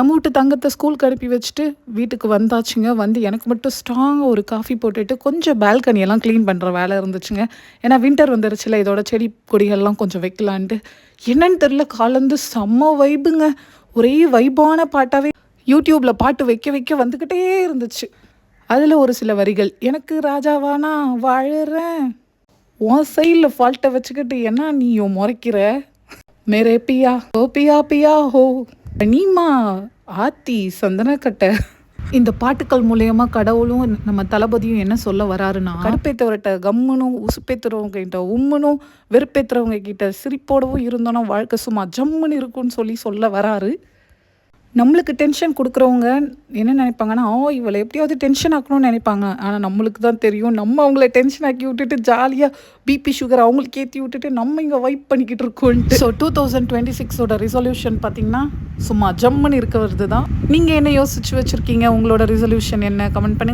நம்ம வீட்டு தங்கத்தை ஸ்கூலுக்கு அனுப்பி வச்சுட்டு வீட்டுக்கு வந்தாச்சுங்க. வந்து எனக்கு மட்டும் ஸ்ட்ராங்காக ஒரு காஃபி போட்டுட்டு கொஞ்சம் பால்கனியெல்லாம் க்ளீன் பண்ணுற வேலை இருந்துச்சுங்க. ஏன்னா வின்டர் வந்துருச்சுல இதோட செடி கொடிகள்லாம் கொஞ்சம் வைக்கலான்ட்டு. என்னன்னு தெரில காலேருந்து செம்ம வைபுங்க ஒரே வைபான பாட்டாகவே யூடியூப்பில் பாட்டு வைக்க வைக்க வந்துக்கிட்டே இருந்துச்சு. அதில் ஒரு சில வரிகள் எனக்கு ராஜாவானா வாழறேன். உன் சைடில் ஃபால்ட்டை வச்சுக்கிட்டு என்ன நீயோ முறைக்கிற? மேரே பியா ஓ பியா பியா ஹோ. நீமா ஆத்தி சந்தனக்கட்டை. இந்த பாட்டுக்கள் மூலயமா கடவுளும் நம்ம தளபதியும் என்ன சொல்ல வராருன்னா கடுப்பேத்தவர்கிட்ட கம்முனும் உசுப்பேத்துறவங்க கிட்ட உம்முனும் வெறுப்பேத்துறவங்க கிட்ட சிரிப்போடவும் இருந்தோன்னா வாழ்க்கை சும்மா ஜம்முன்னு இருக்கும்னு சொல்லி சொல்ல வராரு. நம்மளுக்கு டென்ஷன் கொடுக்குறவங்க என்ன நினைப்பாங்கன்னா ஓ இவளை எப்படியாவது டென்ஷன் ஆக்கணும்னு நினைப்பாங்க. ஆனால் நம்மளுக்கு தான் தெரியும். நம்ம அவங்கள டென்ஷன் ஆக்கி விட்டுட்டு ஜாலியாக பிபி சுகர் அவங்களுக்கு ஏற்றி விட்டுட்டு நம்ம இங்கே வைப் பண்ணிக்கிட்டு இருக்கோன்ட்டு. ஸோ டூ தௌசண்ட் டுவெண்ட்டி சிக்ஸோட ரிசல்யூஷன் பார்த்தீங்கன்னா சும்மா ஜம்முன்னு இருக்கிறது தான். நீங்கள் என்ன யோசிச்சு வச்சுருக்கீங்க? உங்களோட ரிசல்யூஷன் என்ன? கமெண்ட் பண்ணுங்கள்